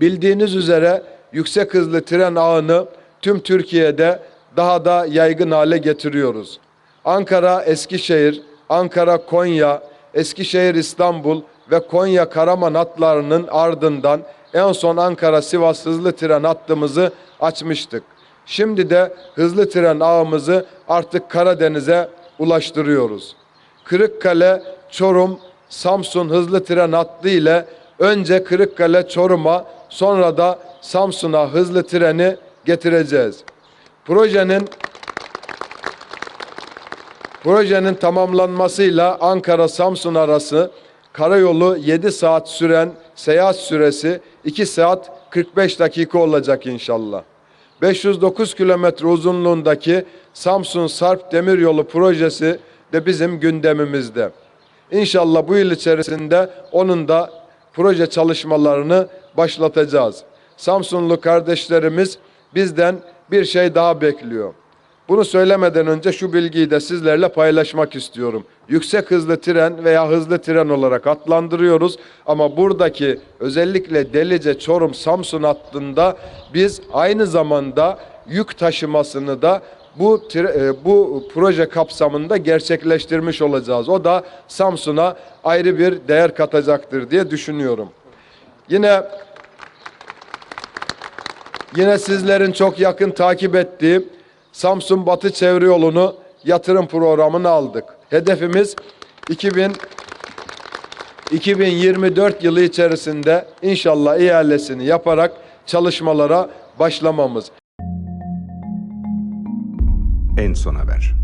Bildiğiniz üzere yüksek hızlı tren ağını tüm Türkiye'de daha da yaygın hale getiriyoruz. Ankara, Eskişehir, Ankara, Konya, Eskişehir, İstanbul ve Konya Karaman hatlarının ardından en son Ankara Sivas hızlı tren hattımızı açmıştık. Şimdi de hızlı tren ağımızı artık Karadeniz'e ulaştırıyoruz. Kırıkkale, Çorum, Samsun hızlı tren hattı ile önce Kırıkkale, Çorum'a sonra da Samsun'a hızlı treni getireceğiz. Projenin Projenin tamamlanmasıyla Ankara-Samsun arası karayolu 7 saat süren seyahat süresi 2 saat 45 dakika olacak inşallah. 509 kilometre uzunluğundaki Samsun Sarp Demiryolu projesi de bizim gündemimizde. İnşallah bu yıl içerisinde onun da proje çalışmalarını başlatacağız. Samsunlu kardeşlerimiz bizden bir şey daha bekliyor. Bunu söylemeden önce şu bilgiyi de sizlerle paylaşmak istiyorum. Yüksek hızlı tren veya hızlı tren olarak adlandırıyoruz ama buradaki özellikle Delice, Çorum, Samsun hattında biz aynı zamanda yük taşımasını da bu e, bu proje kapsamında gerçekleştirmiş olacağız. O da Samsun'a ayrı bir değer katacaktır diye düşünüyorum. Yine Yine sizlerin çok yakın takip ettiği Samsun Batı Çevre Yolu'nu yatırım programını aldık. Hedefimiz 2000 2024 yılı içerisinde inşallah ihalesini yaparak çalışmalara başlamamız. En son haber.